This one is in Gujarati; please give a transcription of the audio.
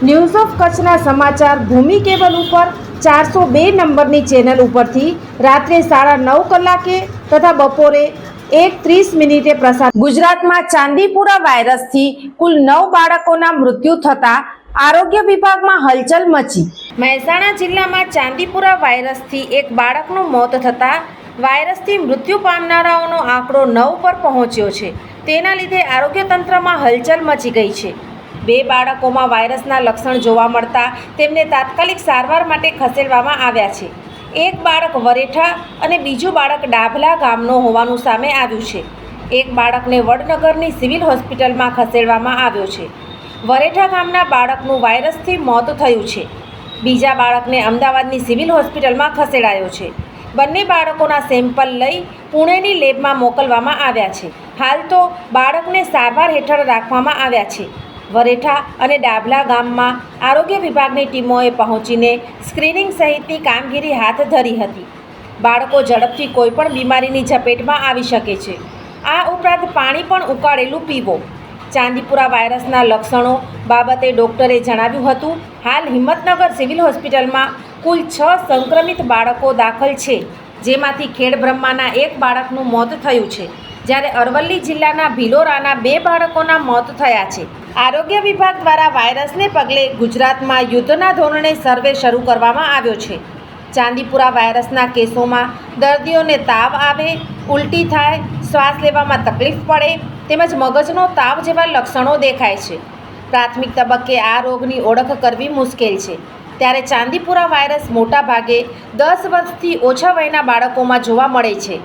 News of કચ્છના સમાચાર ભૂમિ કેબલ ઉપર ચારસો બે નંબરની ચેનલ ઉપરથી રાત્રે સાડા નવ કલાકે તથા બપોરે એક ત્રીસ મિનિટે પ્રસાર ગુજરાતમાં ચાંદીપુરા વાયરસથી કુલ નવ બાળકોના મૃત્યુ થતા આરોગ્ય વિભાગમાં હલચલ મચી. મહેસાણા જિલ્લામાં ચાંદીપુરા વાયરસથી એક બાળકનું મોત થતાં વાયરસથી મૃત્યુ પામનારાઓનો આંકડો નવ પર પહોંચ્યો છે. તેના લીધે આરોગ્ય તંત્રમાં હલચલ મચી ગઈ છે. બે બાળકોમાં વાયરસના લક્ષણ જોવા મળતા તેમને તાત્કાલિક સારવાર માટે ખસેડવામાં આવ્યા છે. એક બાળક વરેઠા અને બીજું બાળક ડાભલા ગામનો હોવાનું સામે આવ્યું છે. એક બાળકને વડનગરની સિવિલ હોસ્પિટલમાં ખસેડવામાં આવ્યો છે. વરેઠા ગામના બાળકનું વાયરસથી મોત થયું છે. બીજા બાળકને અમદાવાદની સિવિલ હોસ્પિટલમાં ખસેડાયો છે. બંને બાળકોના સેમ્પલ લઈ પુણેની લેબમાં મોકલવામાં આવ્યા છે. હાલ તો બાળકને સારવાર હેઠળ રાખવામાં આવ્યા છે. વરેઠા અને ડાભલા ગામમાં આરોગ્ય વિભાગની ટીમોએ પહોંચીને સ્ક્રીનિંગ સહિતની કામગીરી હાથ ધરી હતી. બાળકો ઝડપથી કોઈપણ બીમારીની ઝપેટમાં આવી શકે છે. આ ઉપરાંત પાણી પણ ઉકાળેલું પીવો. ચાંદીપુરા વાયરસના લક્ષણો બાબતે ડૉક્ટરે જણાવ્યું હતું, હાલ હિંમતનગર સિવિલ હોસ્પિટલમાં કુલ છ સંક્રમિત બાળકો દાખલ છે, જેમાંથી ખેડબ્રહ્માના એક બાળકનું મોત થયું છે. જ્યારે અરવલ્લી જિલ્લાના ભિલોરાના બે બાળકોના મોત થયા છે. આરોગ્ય વિભાગ દ્વારા વાયરસને પગલે ગુજરાતમાં યુદ્ધના ધોરણે સર્વે શરૂ કરવામાં આવ્યો છે. ચાંદીપુરા વાયરસના કેસોમાં દર્દીઓને તાવ આવે, ઉલટી થાય, શ્વાસ લેવામાં તકલીફ પડે તેમજ મગજનો તાવ જેવા લક્ષણો દેખાય છે. પ્રાથમિક તબક્કે આ રોગની ઓળખ કરવી મુશ્કેલ છે. ત્યારે ચાંદીપુરા વાયરસ મોટા ભાગે દસ વર્ષથી ઓછા વયના બાળકોમાં જોવા મળે છે.